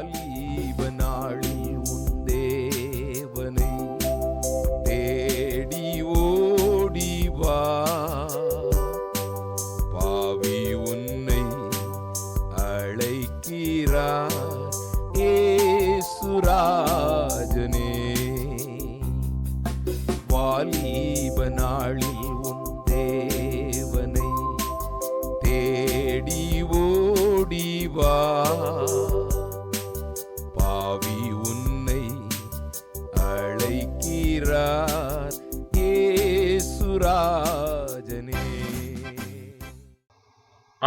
வாலிப உன் தேவனை தேடி ஓடி வா. பாவி உன்னை அழைக்கிறார் ஏசுராஜனே. வாலிப உன் தேவனை தேடி ஓடி வா. ஆவி உன்னை அழைக்கிறார். ஏசுராஜனே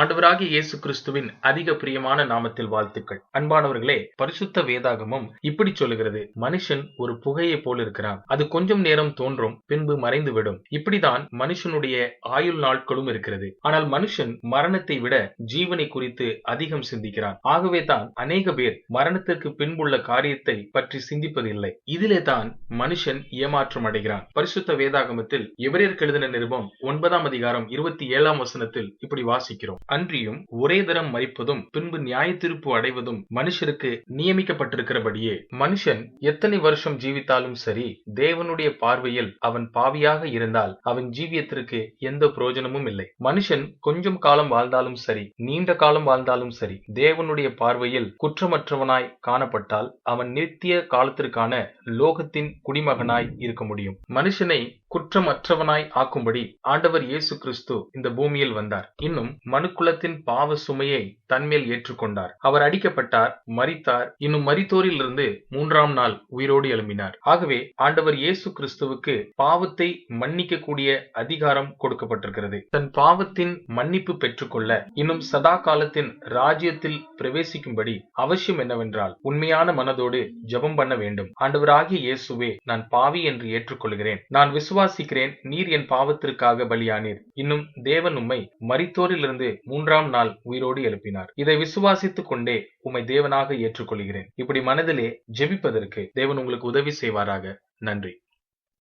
ஆண்டவராகிய இயேசு கிறிஸ்துவின் அதிக பிரியமான நாமத்தில் வாழ்த்துக்கள். அன்பானவர்களே பரிசுத்த வேதாகமம் இப்படி சொல்லுகிறது. மனுஷன் ஒரு புகையை போல் இருக்கிறான். அது கொஞ்சம் நேரம் தோன்றும் பின்பு மறைந்துவிடும். இப்படிதான் மனுஷனுடைய ஆயுள் நாட்களும் இருக்கிறது. ஆனால் மனுஷன் மரணத்தை விட ஜீவனை குறித்து அதிகம் சிந்திக்கிறான். ஆகவே தான் அநேக பேர் மரணத்திற்கு பின்புள்ள காரியத்தை பற்றி சிந்திப்பதில்லை. இதிலே தான் மனுஷன் ஏமாற்றம் அடைகிறான். பரிசுத்த வேதாகமத்தில் எவரேற்கு எழுதின நிருபம் ஒன்பதாம் அதிகாரம் இருபத்தி ஏழாம் வசனத்தில் இப்படி வாசிக்கிறோம். அன்றியும் ஒரே தரம் மறிப்பதும் பின்பு நியாய தீர்ப்பு அடைவதும் மனுஷருக்கு நியமிக்கப்பட்டிருக்கிறபடியே மனுஷன் எத்தனை வருஷம் ஜீவித்தாலும் சரி தேவனுடைய பார்வையில் அவன் பாவியாக இருந்தால் அவன் ஜீவியத்திற்கு எந்த பிரயோஜனமும் இல்லை. மனுஷன் கொஞ்சம் காலம் வாழ்ந்தாலும் சரி நீண்ட காலம் வாழ்ந்தாலும் சரி தேவனுடைய பார்வையில் குற்றமற்றவனாய் காணப்பட்டால் அவன் நித்திய காலத்திற்கான லோகத்தின் குடிமகனாய் இருக்க முடியும். மனுஷனை குற்றமற்றவனாய் ஆக்கும்படி ஆண்டவர் இயேசு கிறிஸ்து இந்த பூமியில் வந்தார். இன்னும் மனுக்குலத்தின் பாவ சுமையை தன்மேல் ஏற்றுக்கொண்டார். அவர் அடிக்கப்பட்டார் மரித்தார். இன்னும் மரித்தோரிலிருந்து மூன்றாம் நாள் உயிரோடு எழும்பினார். ஆகவே ஆண்டவர் இயேசு கிறிஸ்துவுக்கு பாவத்தை மன்னிக்க கூடிய அதிகாரம் கொடுக்கப்பட்டிருக்கிறது. தன் பாவத்தின் மன்னிப்பு பெற்றுக்கொள்ள இன்னும் சதா காலத்தின் ராஜ்யத்தில் பிரவேசிக்கும்படி அவசியம் என்னவென்றால் உண்மையான மனதோடு ஜெபம் பண்ண வேண்டும். ஆண்டவராகிய இயேசுவே நான் பாவி என்று ஏற்றுக்கொள்கிறேன். நான் விசுவாசிக்கிறேன் நீர் என் பாவத்திற்காக பலியானீர். இன்னும் தேவன் உம்மை மரித்தோரிலிருந்து மூன்றாம் நாள் உயிரோடு எழுப்பினார். இதை விசுவாசித்துக் கொண்டே உம்மை தேவனாக ஏற்றுக்கொள்கிறேன். இப்படி மனதிலே ஜெபிப்பதற்கு தேவன் உங்களுக்கு உதவி செய்வாராக. நன்றி.